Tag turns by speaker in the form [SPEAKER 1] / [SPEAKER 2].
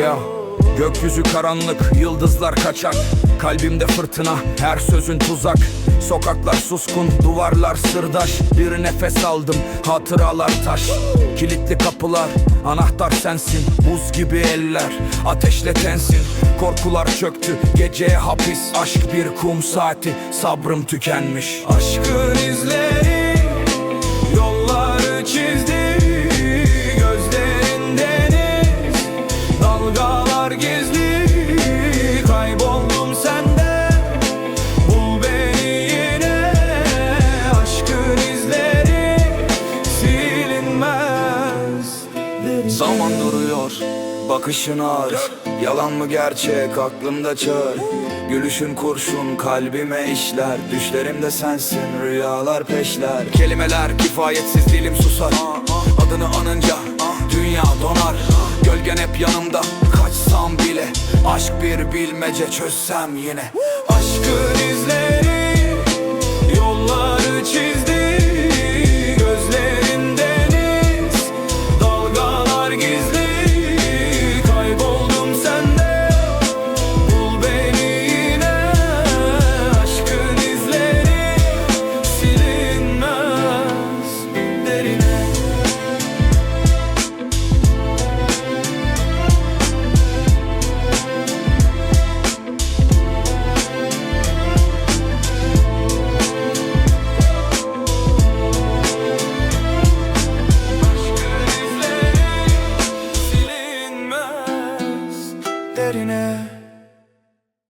[SPEAKER 1] Ya Gökyüzü karanlık, yıldızlar kaçak. Kalbimde fırtına, her sözün tuzak. Sokaklar suskun, duvarlar sırdaş. Bir nefes aldım, hatıralar taş. Kilitli kapılar, anahtar sensin. Buz gibi eller, ateşle tensin. Korkular çöktü, geceye hapis. Aşk bir kum saati, sabrım tükenmiş.
[SPEAKER 2] Aşkın izleri Zaman duruyor bakışın ağır. Yalan mı gerçek aklımda çağır. Gülüşün kurşun kalbime işler. Düşlerimde sensin rüyalar peşler. Kelimeler kifayetsiz dilim susar. Adını anınca dünya donar. Gölgen hep yanımda kaçsam bile Aşk bir bilmece çözsem yine. Aşkın izleri Derine